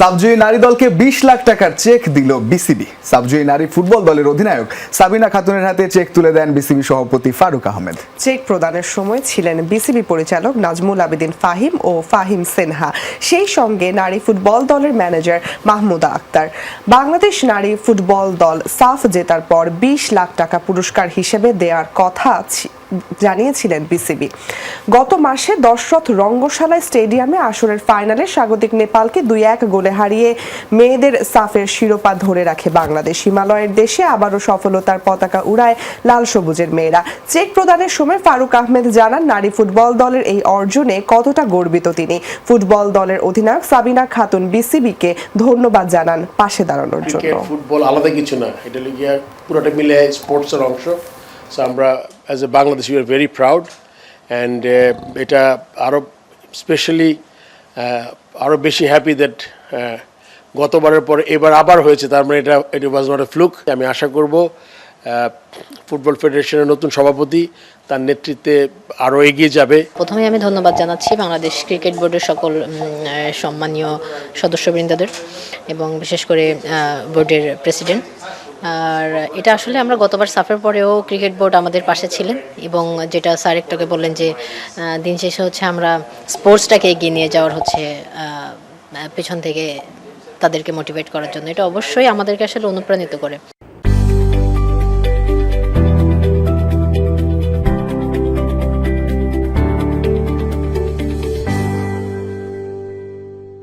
সাবজয়ী নারী দলকে বিশ লাখ টাকার চেক দিল বিসিবি। সাবজয়ী নারী ফুটবল দলের অধিনায়ক সাবিনা খাতুনের হাতে চেক তুলে দেন বিসিবি সভাপতি ফারুক আহমেদ। চেক প্রদানের সময় ছিলেন বিসিবি পরিচালক নাজমুল আবেদিন ফাহিম ও ফাহিম সিনহা। সেই সঙ্গে নারী ফুটবল দলের ম্যানেজার মাহমুদা আক্তার। বাংলাদেশ নারী ফুটবল দল সাফ জেতার পর বিশ লাখ টাকা পুরস্কার হিসেবে দেওয়ার কথা জানিয়েছিলেন বিসিবি। গত মাসে দশরথ রঙ্গশালা স্টেডিয়ামে আসরের ফাইনালে স্বাগতিক নেপালকে দুই এক গোলে হারিয়ে মেয়েদের সাফের শিরোপা ধরে রাখে বাংলাদেশ। হিমালয়ের দেশে আবারও সফলতার পতাকা উড়ায় লাল সবুজের মেয়েরা। চেক প্রদানের সময় ফারুক আহমেদ জানান, নারী ফুটবল দলের এই অর্জনে কতটা গর্বিত তিনি। ফুটবল দলের অধিনায়ক সাবিনা খাতুন বিসিবিকে ধন্যবাদ জানান পাশে দাঁড়ানোর জন্য। ফুটবল আলাদা কিছু না। এটা পুরোটা মিলে স্পোর্টসের অংশ। সো আমরা as a Bangladesh you are very proud and এটা আরও স্পেশালি আরও বেশি হ্যাপি দ্যাট গতবারের পর এবার আবার হয়েছে। তার মানে এটা ইট ওয়াজ নট এ ফ্লুক আমি আশা করব ফুটবল ফেডারেশনের নতুন সভাপতি তার নেতৃত্বে আরও এগিয়ে যাবে। প্রথমে আমি ধন্যবাদ জানাচ্ছি বাংলাদেশ ক্রিকেট বোর্ডের সকল সম্মানীয় সদস্যবৃন্দদের এবং বিশেষ করে বোর্ডের প্রেসিডেন্ট। আর এটা আসলে আমরা গতবার সাফের পরেও ক্রিকেট বোর্ড আমাদের পাশে ছিলেন এবং যেটা স্যার একটাকে বললেন যে দিন শেষে হচ্ছে আমরা স্পোর্টসটাকে এগিয়ে নিয়ে যাওয়ার হচ্ছে পেছন থেকে তাদেরকে মোটিভেট করার জন্য। এটা অবশ্যই আমাদেরকে আসলে অনুপ্রাণিত করে।